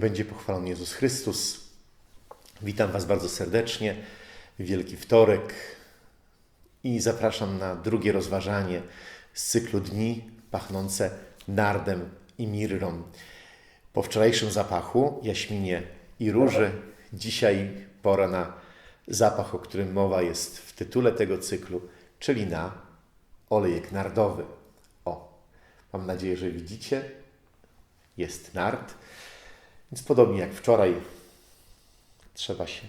będzie pochwalony Jezus Chrystus. Witam Was bardzo serdecznie. Wielki wtorek i zapraszam na drugie rozważanie z cyklu dni pachnące nardem i mirrą. Po wczorajszym zapachu, jaśminie i róży, dzisiaj pora na zapach, o którym mowa jest w tytule tego cyklu, czyli na olejek nardowy. O, mam nadzieję, że widzicie, jest nard. Więc podobnie jak wczoraj, trzeba się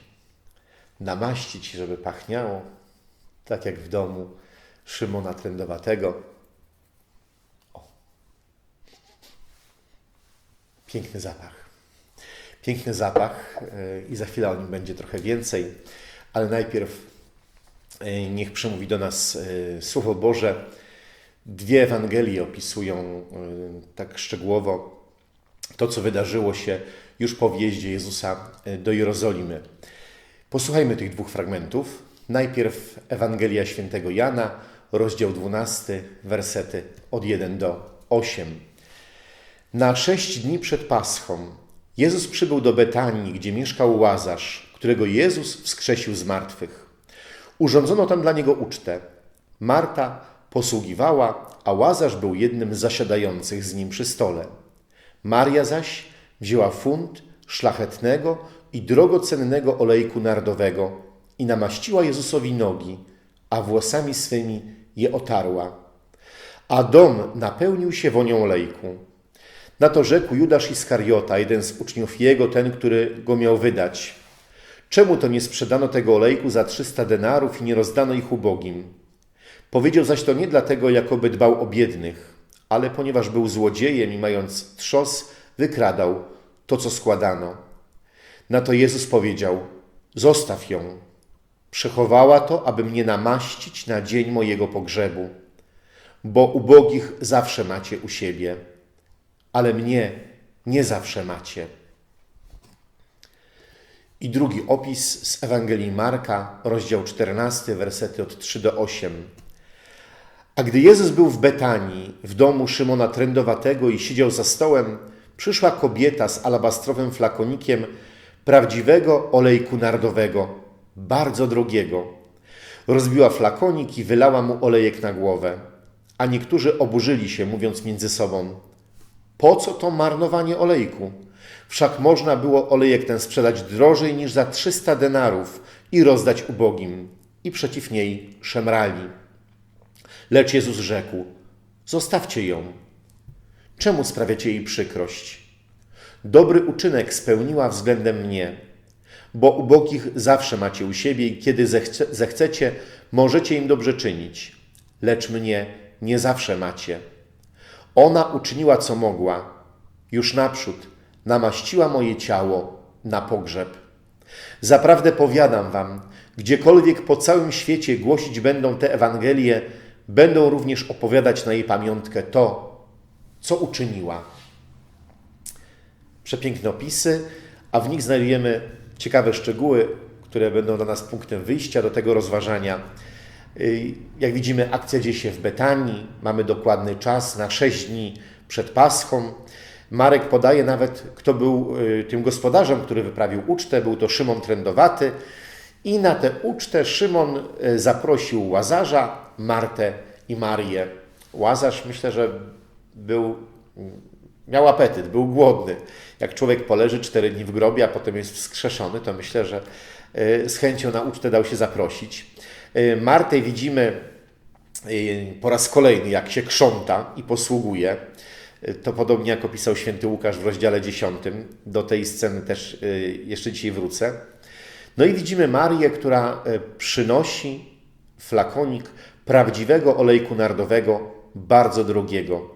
namaścić, żeby pachniało, tak jak w domu Szymona Trędowatego. O. Piękny zapach. Piękny zapach yy, i za chwilę o nim będzie trochę więcej, ale najpierw yy, niech przemówi do nas yy, Słowo Boże. Dwie Ewangelie opisują tak szczegółowo to, co wydarzyło się już po wjeździe Jezusa do Jerozolimy. Posłuchajmy tych dwóch fragmentów. Najpierw Ewangelia Świętego Jana, rozdział 12, wersety od 1 do 8. Na sześć dni przed Paschą Jezus przybył do Betanii, gdzie mieszkał Łazarz, którego Jezus wskrzesił z martwych. Urządzono tam dla niego ucztę. Marta posługiwała, a Łazarz był jednym z zasiadających z nim przy stole. Maria zaś wzięła funt szlachetnego i drogocennego olejku nardowego i namaściła Jezusowi nogi, a włosami swymi je otarła. A dom napełnił się wonią olejku. Na to rzekł Judasz Iskariota, jeden z uczniów jego, ten, który go miał wydać. Czemu to nie sprzedano tego olejku za trzysta denarów i nie rozdano ich ubogim? Powiedział zaś to nie dlatego, jakoby dbał o biednych, ale ponieważ był złodziejem i mając trzos, wykradał to, co składano. Na to Jezus powiedział: Zostaw ją. Przechowała to, aby mnie namaścić na dzień mojego pogrzebu, bo ubogich zawsze macie u siebie, ale mnie nie zawsze macie. I drugi opis z Ewangelii Marka, rozdział 14, wersety od 3 do 8. A gdy Jezus był w Betanii, w domu Szymona Trędowatego i siedział za stołem, przyszła kobieta z alabastrowym flakonikiem prawdziwego olejku nardowego, bardzo drogiego. Rozbiła flakonik i wylała mu olejek na głowę. A niektórzy oburzyli się, mówiąc między sobą: Po co to marnowanie olejku? Wszak można było olejek ten sprzedać drożej niż za 300 denarów i rozdać ubogim. I przeciw niej szemrali. Lecz Jezus rzekł: Zostawcie ją. Czemu sprawiacie jej przykrość? Dobry uczynek spełniła względem mnie, bo ubogich zawsze macie u siebie i kiedy zechce, zechcecie, możecie im dobrze czynić, lecz mnie nie zawsze macie. Ona uczyniła co mogła, już naprzód namaściła moje ciało na pogrzeb. Zaprawdę powiadam wam, gdziekolwiek po całym świecie głosić będą te Ewangelie, będą również opowiadać na jej pamiątkę to, co uczyniła. Przepiękne opisy, a w nich znajdujemy ciekawe szczegóły, które będą dla nas punktem wyjścia do tego rozważania. Jak widzimy, akcja dzieje się w Betanii, mamy dokładny czas na 6 dni przed Paschą. Marek podaje nawet, kto był tym gospodarzem, który wyprawił ucztę. Był to Szymon Trędowaty. I na tę ucztę Szymon zaprosił Łazarza, Martę i Marię. Łazarz myślę, że był, miał apetyt, był głodny. Jak człowiek poleży cztery dni w grobie, a potem jest wskrzeszony, to myślę, że z chęcią na ucztę dał się zaprosić. Martę widzimy po raz kolejny, jak się krząta i posługuje. To podobnie jak opisał święty Łukasz w rozdziale 10. Do tej sceny też jeszcze dzisiaj wrócę. No i widzimy Marię, która przynosi flakonik prawdziwego olejku nardowego, bardzo drogiego.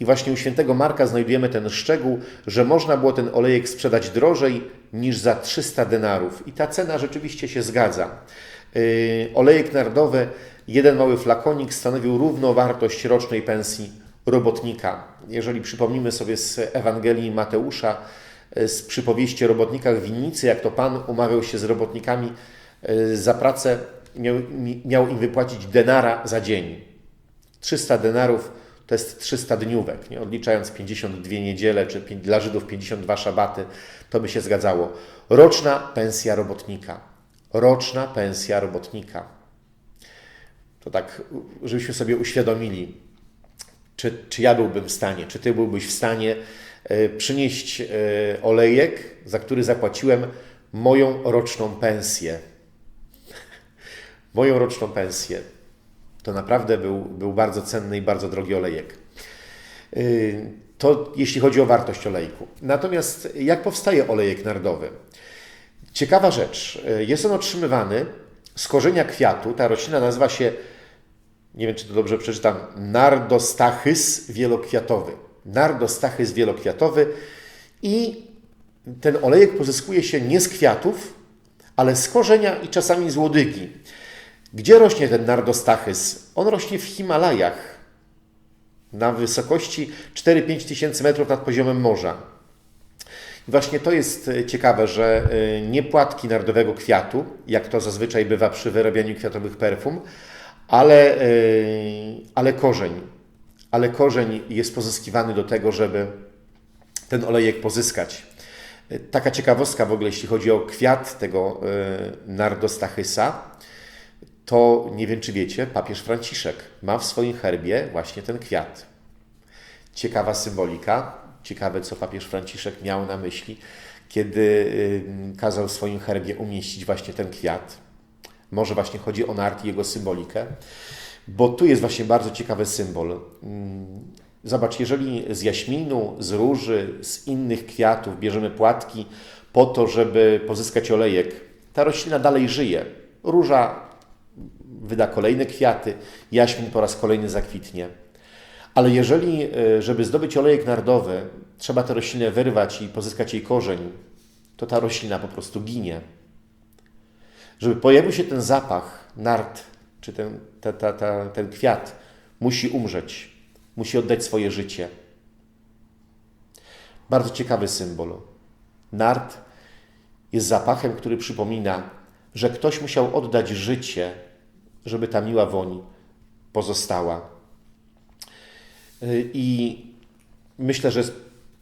I właśnie u świętego Marka znajdujemy ten szczegół, że można było ten olejek sprzedać drożej niż za 300 denarów. I ta cena rzeczywiście się zgadza. Yy, olejek nardowy, jeden mały flakonik stanowił równowartość rocznej pensji robotnika. Jeżeli przypomnimy sobie z Ewangelii Mateusza, z przypowieści o robotnikach winnicy, jak to Pan umawiał się z robotnikami za pracę, miał, miał im wypłacić denara za dzień. 300 denarów to jest 300 dniówek, nie? odliczając 52 niedziele, czy dla Żydów 52 szabaty, to by się zgadzało. Roczna pensja robotnika. Roczna pensja robotnika. To tak, żebyśmy sobie uświadomili, czy, czy ja byłbym w stanie, czy ty byłbyś w stanie e, przynieść e, olejek, za który zapłaciłem moją roczną pensję. Moją roczną pensję. To naprawdę był, był bardzo cenny i bardzo drogi olejek. Yy, To jeśli chodzi o wartość olejku. Natomiast jak powstaje olejek nardowy? Ciekawa rzecz. Yy, Jest on otrzymywany z korzenia kwiatu. Ta roślina nazywa się, nie wiem czy to dobrze przeczytam, Nardostachys wielokwiatowy. Nardostachys wielokwiatowy i ten olejek pozyskuje się nie z kwiatów, ale z korzenia i czasami z łodygi. Gdzie rośnie ten nardostachys? On rośnie w Himalajach, na wysokości 4-5 tysięcy metrów nad poziomem morza. I właśnie to jest e, ciekawe, że e, nie płatki nardowego kwiatu, jak to zazwyczaj bywa przy wyrabianiu kwiatowych perfum, ale, e, ale korzeń. Ale korzeń jest pozyskiwany do tego, żeby ten olejek pozyskać. Taka ciekawostka w ogóle, jeśli chodzi o kwiat tego nardostachysa, to nie wiem, czy wiecie, papież Franciszek ma w swoim herbie właśnie ten kwiat. Ciekawa symbolika, ciekawe, co papież Franciszek miał na myśli, kiedy kazał w swoim herbie umieścić właśnie ten kwiat. Może właśnie chodzi o nart i jego symbolikę, bo tu jest właśnie bardzo ciekawy symbol. Zobacz, jeżeli z jaśminu, z róży, z innych kwiatów bierzemy płatki po to, żeby pozyskać olejek, ta roślina dalej żyje. Róża wyda kolejne kwiaty, jaśmin po raz kolejny zakwitnie. Ale jeżeli, e, żeby zdobyć olejek nardowy, trzeba tę roślinę wyrwać i pozyskać jej korzeń, to ta roślina po prostu ginie. Żeby pojawił się ten zapach, nart, czy ten, ta, ta, ta, ten kwiat, musi umrzeć, musi oddać swoje życie. Bardzo ciekawy symbol. Nart jest zapachem, który przypomina, że ktoś musiał oddać życie, żeby ta miła woń pozostała. Y, I myślę, że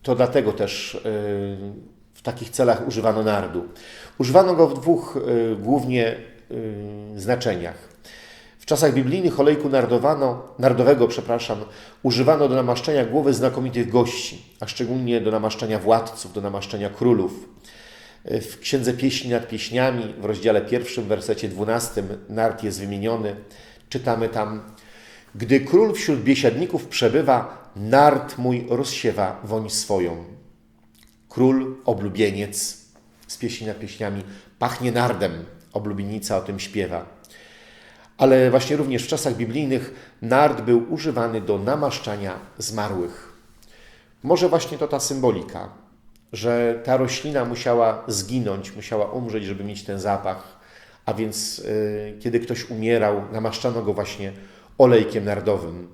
to dlatego też y, w takich celach używano nardu. Używano go w dwóch y, głównie znaczeniach. W czasach biblijnych olejku nardowano, nardowego przepraszam, używano do namaszczenia głowy znakomitych gości, a szczególnie do namaszczenia władców, do namaszczenia królów. W Księdze Pieśni nad Pieśniami, w rozdziale pierwszym, wersecie 12, nart jest wymieniony. Czytamy tam: Gdy król wśród biesiadników przebywa, nart mój rozsiewa woń swoją. Król, oblubieniec z Pieśni nad Pieśniami, pachnie nardem, oblubienica o tym śpiewa. Ale właśnie również w czasach biblijnych nard był używany do namaszczania zmarłych. Może właśnie to ta symbolika, że ta roślina musiała zginąć, musiała umrzeć, żeby mieć ten zapach. A więc y, kiedy ktoś umierał, namaszczano go właśnie olejkiem nardowym.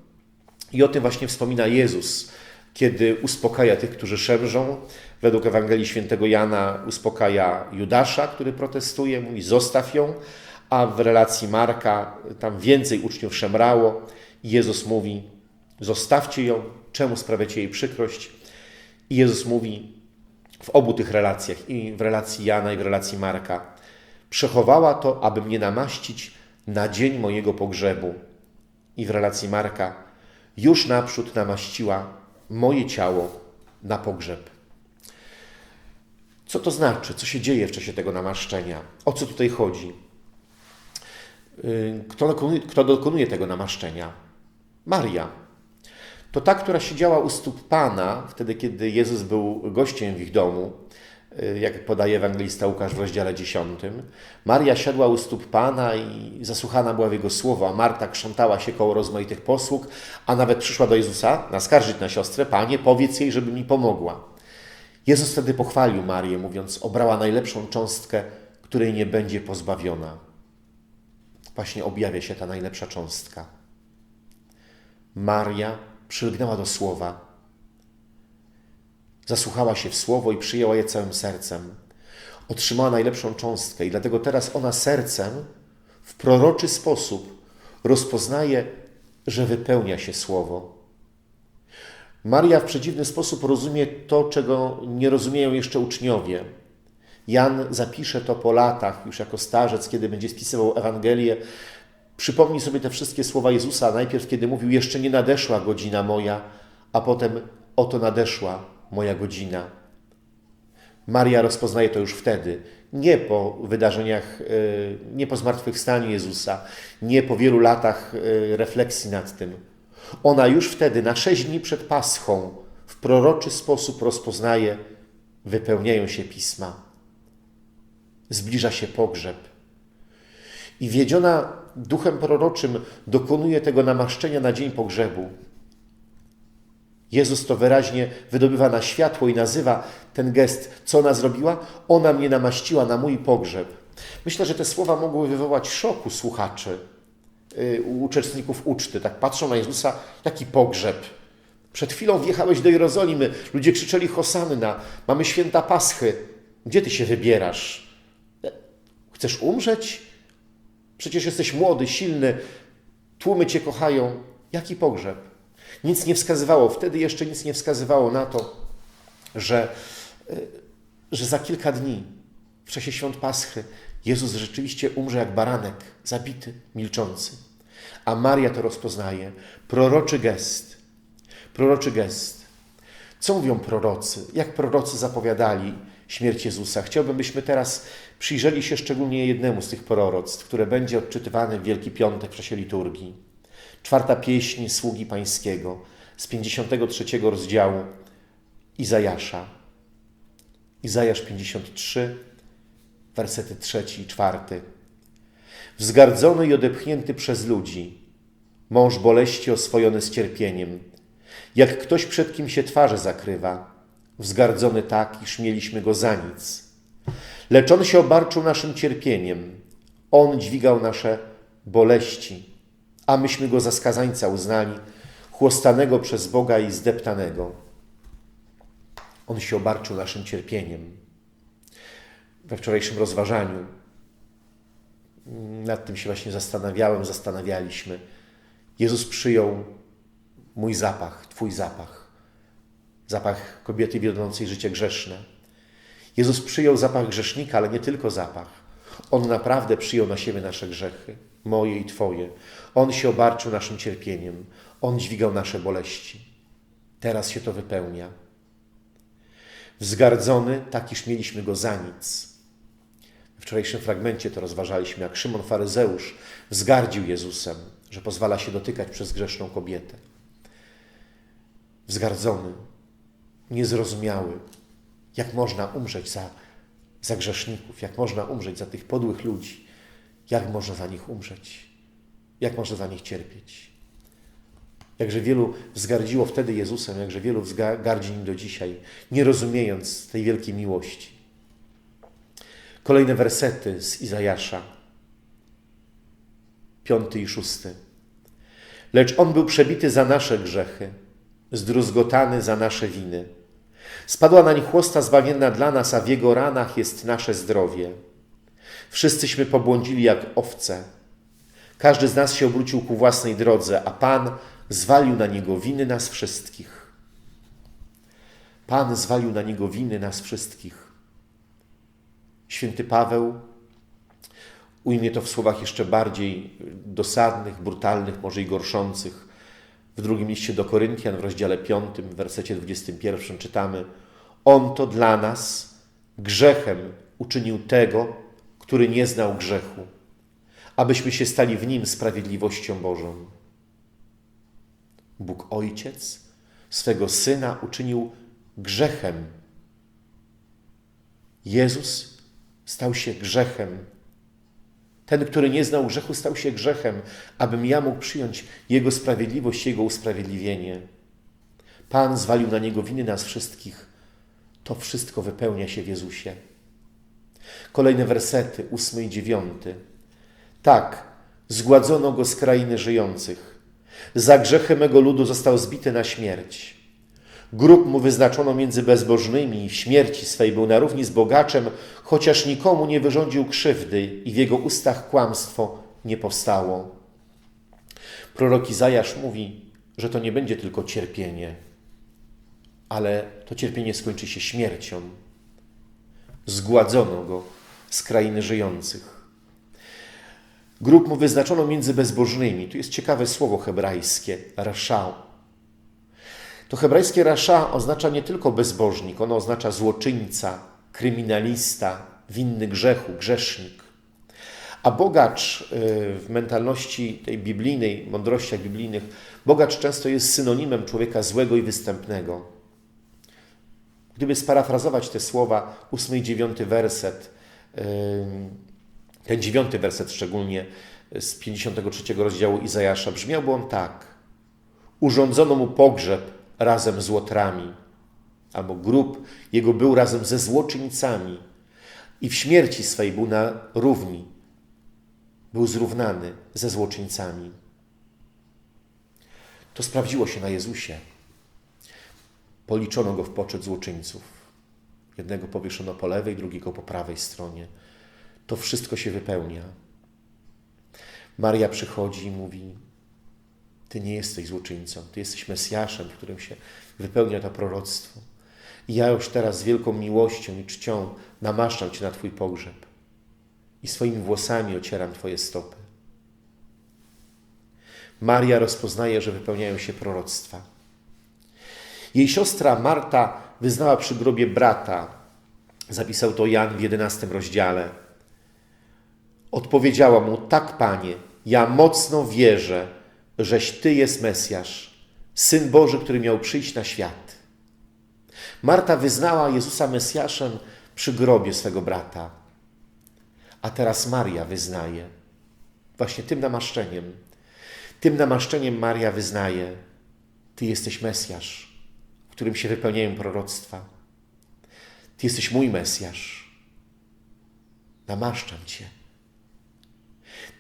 I o tym właśnie wspomina Jezus, kiedy uspokaja tych, którzy szemrzą. Według Ewangelii Świętego Jana uspokaja Judasza, który protestuje, mówi zostaw ją, a w relacji Marka tam więcej uczniów szemrało. I Jezus mówi zostawcie ją, czemu sprawiacie jej przykrość? I Jezus mówi, w obu tych relacjach, i w relacji Jana, i w relacji Marka. Przechowała to, aby mnie namaścić na dzień mojego pogrzebu. I w relacji Marka, już naprzód namaściła moje ciało na pogrzeb. Co to znaczy? Co się dzieje w czasie tego namaszczenia? O co tutaj chodzi? Yy, Kto dokonuje, kto dokonuje tego namaszczenia? Maria, to ta, która siedziała u stóp Pana, wtedy kiedy Jezus był gościem w ich domu, y, jak podaje ewangelista Łukasz w rozdziale 10. Maria siadła u stóp Pana i zasłuchana była w Jego słowo, a Marta krzątała się koło rozmaitych posług, a nawet przyszła do Jezusa naskarżyć na siostrę, Panie, powiedz jej, żeby mi pomogła. Jezus wtedy pochwalił Marię, mówiąc, obrała najlepszą cząstkę, której nie będzie pozbawiona. Właśnie objawia się ta najlepsza cząstka. Maria przylgnęła do słowa. Zasłuchała się w słowo i przyjęła je całym sercem. Otrzymała najlepszą cząstkę i dlatego teraz ona sercem w proroczy sposób rozpoznaje, że wypełnia się słowo. Maria w przedziwny sposób rozumie to, czego nie rozumieją jeszcze uczniowie. Jan zapisze to po latach, już jako starzec, kiedy będzie spisywał Ewangelię. Przypomnij sobie te wszystkie słowa Jezusa, najpierw kiedy mówił: Jeszcze nie nadeszła godzina moja, a potem: Oto nadeszła moja godzina. Maria rozpoznaje to już wtedy, nie po wydarzeniach, y, nie po zmartwychwstaniu Jezusa, nie po wielu latach y, refleksji nad tym. Ona już wtedy, na sześć dni przed Paschą, w proroczy sposób rozpoznaje, wypełniają się pisma. Zbliża się pogrzeb. I wiedziona duchem proroczym dokonuje tego namaszczenia na dzień pogrzebu. Jezus to wyraźnie wydobywa na światło i nazywa ten gest, co ona zrobiła? Ona mnie namaściła na mój pogrzeb. Myślę, że te słowa mogły wywołać szoku słuchaczy, yy, uczestników uczty. Tak patrzą na Jezusa, jaki pogrzeb. Przed chwilą wjechałeś do Jerozolimy, ludzie krzyczeli Hosanna, mamy święta Paschy. Gdzie ty się wybierasz? Chcesz umrzeć? Przecież jesteś młody, silny, tłumy cię kochają. Jaki pogrzeb? Nic nie wskazywało, wtedy jeszcze nic nie wskazywało na to, że, że za kilka dni, w czasie świąt Paschy, Jezus rzeczywiście umrze jak baranek, zabity, milczący. A Maria to rozpoznaje. Proroczy gest. Proroczy gest. Co mówią prorocy? Jak prorocy zapowiadali śmierć Jezusa? Chciałbym, byśmy teraz przyjrzeli się szczególnie jednemu z tych proroctw, które będzie odczytywane w Wielki Piątek w czasie liturgii. Czwarta pieśń Sługi Pańskiego z 53 rozdziału Izajasza. Izajasz 53, wersety trzeci i czwarty. Wzgardzony i odepchnięty przez ludzi, mąż boleści oswojony z cierpieniem, jak ktoś przed kim się twarze zakrywa, wzgardzony tak, iż mieliśmy go za nic. Lecz on się obarczył naszym cierpieniem, on dźwigał nasze boleści a myśmy go za skazańca uznali, chłostanego przez Boga i zdeptanego. On się obarczył naszym cierpieniem. We wczorajszym rozważaniu nad tym się właśnie zastanawiałem, zastanawialiśmy. Jezus przyjął mój zapach, Twój zapach, zapach kobiety wiodącej życie grzeszne. Jezus przyjął zapach grzesznika, ale nie tylko zapach. On naprawdę przyjął na siebie nasze grzechy moje i Twoje. On się obarczył naszym cierpieniem, On dźwigał nasze boleści. Teraz się to wypełnia. Wzgardzony, tak iż mieliśmy go za nic. W wczorajszym fragmencie to rozważaliśmy, jak Szymon Faryzeusz wzgardził Jezusem, że pozwala się dotykać przez grzeszną kobietę. Wzgardzony, niezrozumiały, jak można umrzeć za, za grzeszników, jak można umrzeć za tych podłych ludzi. Jak można za nich umrzeć? Jak można za nich cierpieć? Jakże wielu wzgardziło wtedy Jezusem, jakże wielu wzgardzi nim do dzisiaj, nie rozumiejąc tej wielkiej miłości. Kolejne wersety z Izajasza, piąty i szósty. Lecz on był przebity za nasze grzechy, zdruzgotany za nasze winy. Spadła nań chłosta zbawienna dla nas, a w jego ranach jest nasze zdrowie. Wszyscyśmy pobłądzili jak owce. Każdy z nas się obrócił ku własnej drodze, a Pan zwalił na niego winy nas wszystkich. Pan zwalił na niego winy nas wszystkich. Święty Paweł ujmie to w słowach jeszcze bardziej dosadnych, brutalnych, może i gorszących. W drugim liście do Koryntian w rozdziale 5, w wersecie 21 czytamy: On to dla nas grzechem uczynił tego, który nie znał grzechu, abyśmy się stali w nim sprawiedliwością Bożą. Bóg Ojciec swego Syna uczynił grzechem. Jezus stał się grzechem. Ten, który nie znał grzechu, stał się grzechem, abym ja mógł przyjąć Jego sprawiedliwość, Jego usprawiedliwienie. Pan zwalił na Niego winy nas wszystkich. To wszystko wypełnia się w Jezusie. Kolejne wersety, ósmy i dziewiąty. Tak, zgładzono go z krainy żyjących. Za grzechy mego ludu został zbity na śmierć. Grób mu wyznaczono między bezbożnymi i w śmierci swej był na równi z bogaczem, chociaż nikomu nie wyrządził krzywdy i w jego ustach kłamstwo nie powstało. Prorok Izajasz mówi, że to nie będzie tylko cierpienie, ale to cierpienie skończy się śmiercią. Zgładzono go z krainy żyjących. Grób mu wyznaczono między bezbożnymi. Tu jest ciekawe słowo hebrajskie, rashał. To hebrajskie rasza oznacza nie tylko bezbożnik, ono oznacza złoczyńca, kryminalista, winny grzechu, grzesznik. A bogacz y, w mentalności tej biblijnej, mądrościach biblijnych, bogacz często jest synonimem człowieka złego i występnego. Gdyby sparafrazować te słowa, ósmy i dziewiąty werset, y, ten dziewiąty werset szczególnie z 53 rozdziału Izajasza, brzmiałby on tak. Urządzono mu pogrzeb razem z łotrami, albo grób jego był razem ze złoczyńcami i w śmierci swej był na równi, był zrównany ze złoczyńcami. To sprawdziło się na Jezusie. Policzono go w poczet złoczyńców. Jednego powieszono po lewej, drugiego po prawej stronie. To wszystko się wypełnia. Maria przychodzi i mówi: Ty nie jesteś złoczyńcą, ty jesteś Mesjaszem, w którym się wypełnia to proroctwo. I ja już teraz z wielką miłością i czcią namaszczam Cię na Twój pogrzeb i swoimi włosami ocieram Twoje stopy. Maria rozpoznaje, że wypełniają się proroctwa. Jej siostra Marta wyznała przy grobie brata. Zapisał to Jan w jedenastym rozdziale. Odpowiedziała mu: Tak, panie, ja mocno wierzę, żeś ty jest Mesjasz, syn Boży, który miał przyjść na świat. Marta wyznała Jezusa Mesjaszem przy grobie swego brata. A teraz Maria wyznaje, właśnie tym namaszczeniem, tym namaszczeniem Maria wyznaje: Ty jesteś Mesjasz, w którym się wypełniają proroctwa. Ty jesteś mój Mesjasz. Namaszczam Cię.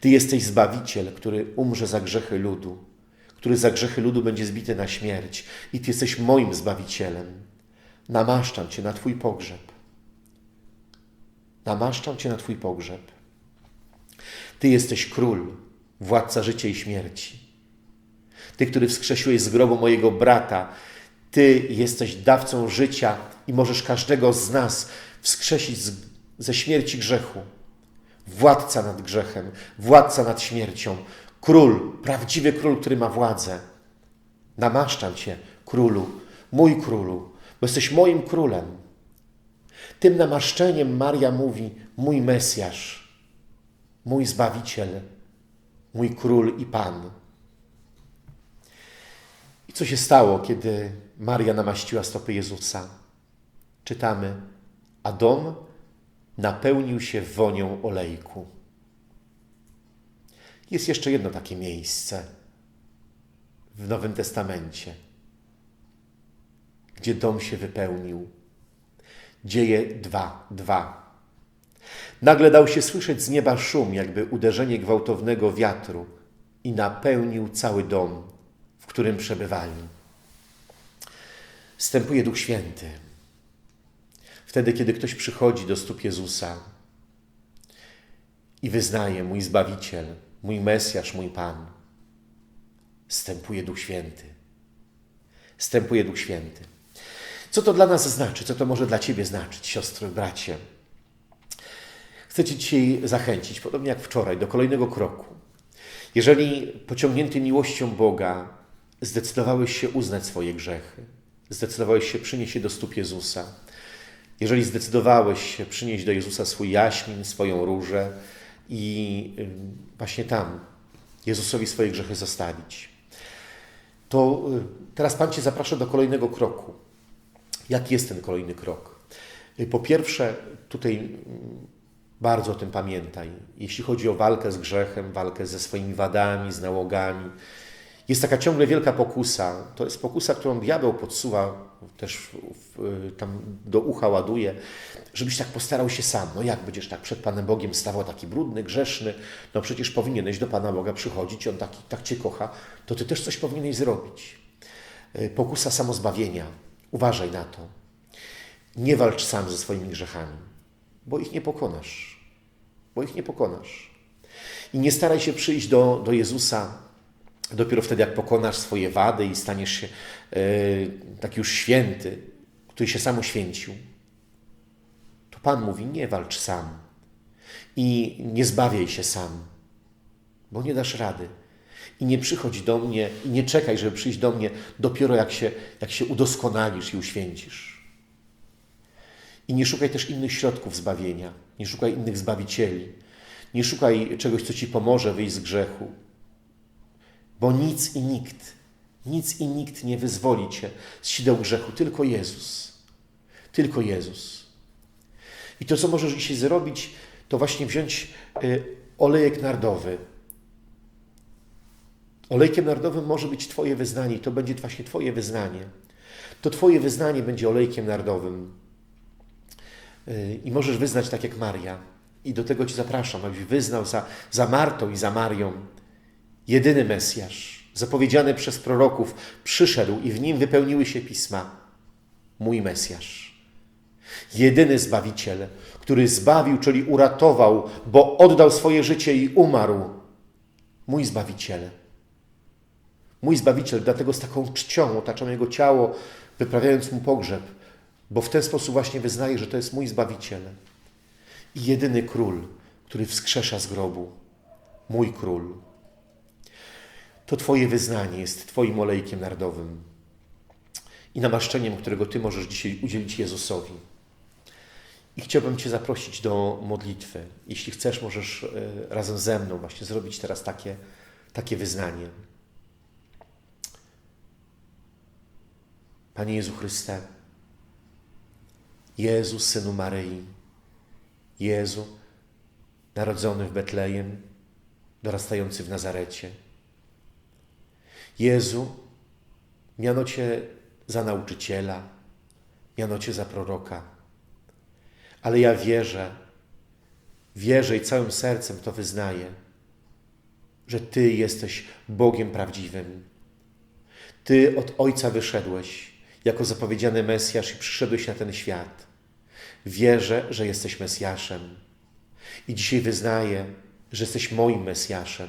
Ty jesteś Zbawiciel, który umrze za grzechy ludu, który za grzechy ludu będzie zbity na śmierć. I Ty jesteś moim Zbawicielem. Namaszczam Cię na Twój pogrzeb. Namaszczam Cię na Twój pogrzeb. Ty jesteś Król, władca życia i śmierci. Ty, który wskrzesiłeś z grobu mojego brata, Ty jesteś dawcą życia i możesz każdego z nas wskrzesić ze śmierci grzechu. Władca nad grzechem, władca nad śmiercią, król, prawdziwy król, który ma władzę. Namaszczam Cię, królu, mój królu, bo jesteś moim królem. Tym namaszczeniem Maria mówi: Mój Mesjasz, mój Zbawiciel, mój król i Pan. I co się stało, kiedy Maria namaściła stopy Jezusa? Czytamy, a dom napełnił się wonią olejku. Jest jeszcze jedno takie miejsce w Nowym Testamencie, gdzie dom się wypełnił. Dzieje 2, 2. Nagle dał się słyszeć z nieba szum, jakby uderzenie gwałtownego wiatru i napełnił cały dom, w którym przebywali. Wstępuje Duch Święty. Wtedy, kiedy ktoś przychodzi do stóp Jezusa i wyznaje mój Zbawiciel, mój Mesjasz, mój Pan, wstępuje Duch Święty. Wstępuje Duch Święty. Co to dla nas znaczy? Co to może dla Ciebie znaczyć, siostry, bracie? Chcę Cię dzisiaj zachęcić, podobnie jak wczoraj, do kolejnego kroku. Jeżeli pociągnięty miłością Boga zdecydowałeś się uznać swoje grzechy, zdecydowałeś się przynieść je do stóp Jezusa, jeżeli zdecydowałeś się przynieść do Jezusa swój jaśmin, swoją różę i właśnie tam Jezusowi swoje grzechy zostawić, to teraz Pan Cię zaprasza do kolejnego kroku. Jaki jest ten kolejny krok? Po pierwsze, tutaj bardzo o tym pamiętaj. Jeśli chodzi o walkę z grzechem, walkę ze swoimi wadami, z nałogami, jest taka ciągle wielka pokusa. To jest pokusa, którą diabeł podsuwa, też tam do ucha ładuje, żebyś tak postarał się sam. No jak będziesz tak przed Panem Bogiem stawał taki brudny, grzeszny, no przecież powinieneś do Pana Boga przychodzić, On taki, tak Cię kocha, to Ty też coś powinieneś zrobić. Pokusa samozbawienia. Uważaj na to. Nie walcz sam ze swoimi grzechami, bo ich nie pokonasz. Bo ich nie pokonasz. I nie staraj się przyjść do, do Jezusa Dopiero wtedy, jak pokonasz swoje wady i staniesz się e, taki już święty, który się sam uświęcił, to Pan mówi: Nie walcz sam i nie zbawiaj się sam, bo nie dasz rady. I nie przychodź do mnie, i nie czekaj, żeby przyjść do mnie dopiero jak się, jak się udoskonalisz i uświęcisz. I nie szukaj też innych środków zbawienia, nie szukaj innych zbawicieli, nie szukaj czegoś, co ci pomoże wyjść z grzechu, bo nic i nikt, nic i nikt nie wyzwoli cię z sideł grzechu, tylko Jezus. Tylko Jezus. I to, co możesz dzisiaj zrobić, to właśnie wziąć y, olejek nardowy. Olejkiem nardowym może być Twoje wyznanie to będzie właśnie Twoje wyznanie. To Twoje wyznanie będzie olejkiem nardowym. Y, I możesz wyznać tak jak Maria. I do tego Cię zapraszam, abyś wyznał za, za Martą i za Marią jedyny Mesjasz, zapowiedziany przez proroków, przyszedł i w nim wypełniły się pisma. Mój Mesjasz. Jedyny Zbawiciel, który zbawił, czyli uratował, bo oddał swoje życie i umarł. Mój Zbawiciel. Mój Zbawiciel, dlatego z taką czcią otaczam Jego ciało, wyprawiając Mu pogrzeb, bo w ten sposób właśnie wyznaję, że to jest mój Zbawiciel. I jedyny Król, który wskrzesza z grobu. Mój Król. To Twoje wyznanie jest Twoim olejkiem narodowym i namaszczeniem, którego Ty możesz dzisiaj udzielić Jezusowi. I chciałbym Cię zaprosić do modlitwy. Jeśli chcesz, możesz e, razem ze mną właśnie zrobić teraz takie, takie wyznanie. Panie Jezu Chryste, Jezu, Synu Maryi, Jezu, narodzony w Betlejem, dorastający w Nazarecie. Jezu, miano Cię za nauczyciela, miano Cię za proroka. Ale ja wierzę, wierzę i całym sercem to wyznaję, że Ty jesteś Bogiem prawdziwym. Ty od Ojca wyszedłeś jako zapowiedziany Mesjasz i przyszedłeś na ten świat. Wierzę, że jesteś Mesjaszem. I dzisiaj wyznaję, że jesteś moim Mesjaszem.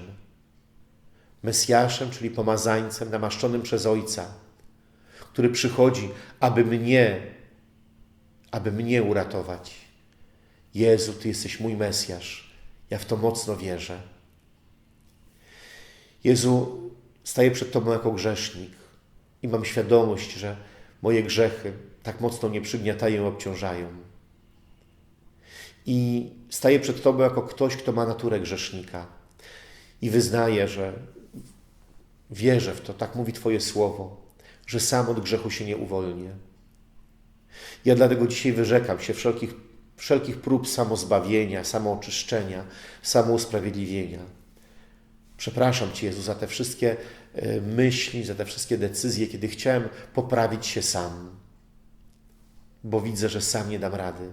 Mesjaszem, czyli pomazańcem namaszczonym przez Ojca, który przychodzi, aby mnie, aby mnie uratować. Jezu, Ty jesteś mój Mesjasz. Ja w to mocno wierzę. Jezu, staję przed Tobą jako grzesznik i mam świadomość, że moje grzechy tak mocno mnie przygniatają i obciążają. I staję przed Tobą jako ktoś, kto ma naturę grzesznika i wyznaję, że wierzę w to, tak mówi Twoje słowo, że sam od grzechu się nie uwolnię. Ja dlatego dzisiaj wyrzekam się wszelkich, wszelkich prób samozbawienia, samooczyszczenia, samousprawiedliwienia. Przepraszam Cię, Jezu, za te wszystkie e, myśli, za te wszystkie decyzje, kiedy chciałem poprawić się sam, bo widzę, że sam nie dam rady.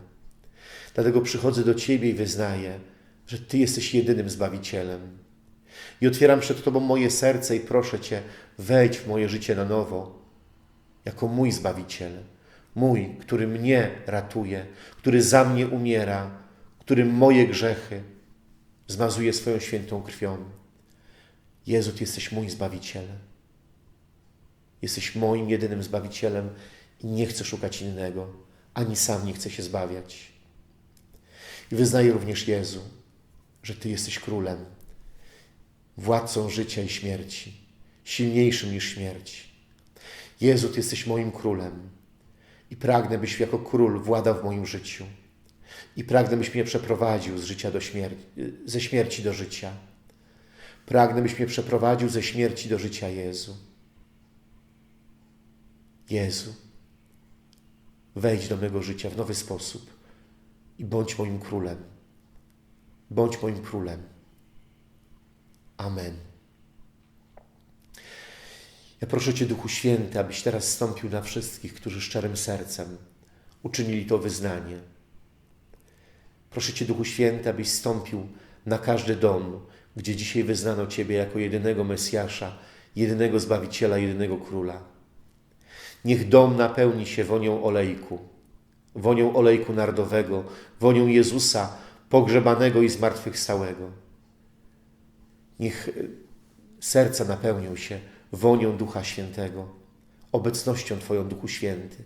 Dlatego przychodzę do Ciebie i wyznaję, że Ty jesteś jedynym Zbawicielem. I otwieram przed Tobą moje serce i proszę Cię, wejdź w moje życie na nowo, jako mój Zbawiciel, mój, który mnie ratuje, który za mnie umiera, który moje grzechy zmazuje swoją świętą krwią. Jezu, Ty jesteś mój Zbawiciel. Jesteś moim jedynym Zbawicielem i nie chcę szukać innego, ani sam nie chcę się zbawiać. I wyznaję również Jezu, że Ty jesteś Królem, władcą życia i śmierci, silniejszym niż śmierć. Jezu, Ty jesteś moim Królem i pragnę, byś jako Król władał w moim życiu. I pragnę, byś mnie przeprowadził z życia do śmierci, ze śmierci do życia. Pragnę, byś mnie przeprowadził ze śmierci do życia Jezu. Jezu, wejdź do mego życia w nowy sposób i bądź moim królem. Bądź moim królem. Amen. Ja proszę Cię, Duchu Święty, abyś teraz stąpił na wszystkich, którzy szczerym sercem uczynili to wyznanie. Proszę Cię, Duchu Święty, abyś stąpił na każdy dom, gdzie dzisiaj wyznano Ciebie jako jedynego Mesjasza, jedynego Zbawiciela, jedynego Króla. Niech dom napełni się wonią olejku, wonią olejku nardowego, wonią Jezusa pogrzebanego i zmartwychwstałego. Niech serca napełnią się wonią Ducha Świętego, obecnością Twoją, Duchu Święty.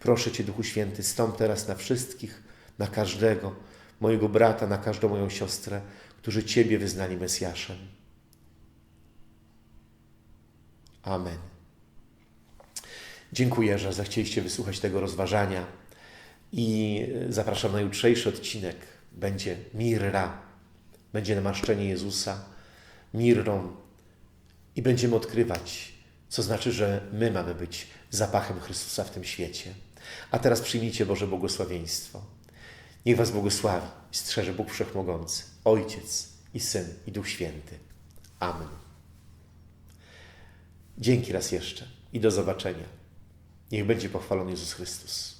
Proszę Cię, Duchu Święty, stąp teraz na wszystkich, na każdego mojego brata, na każdą moją siostrę, którzy Ciebie wyznali Mesjaszem. Amen. Dziękuję, że zechcieliście wysłuchać tego rozważania i zapraszam na jutrzejszy odcinek. Będzie mirra, będzie namaszczenie Jezusa mirrą i będziemy odkrywać, co znaczy, że my mamy być zapachem Chrystusa w tym świecie. A teraz przyjmijcie Boże błogosławieństwo. Niech Was błogosławi i strzeże Bóg Wszechmogący, Ojciec i Syn i Duch Święty. Amen. Dzięki raz jeszcze i do zobaczenia. Niech będzie pochwalony Jezus Chrystus.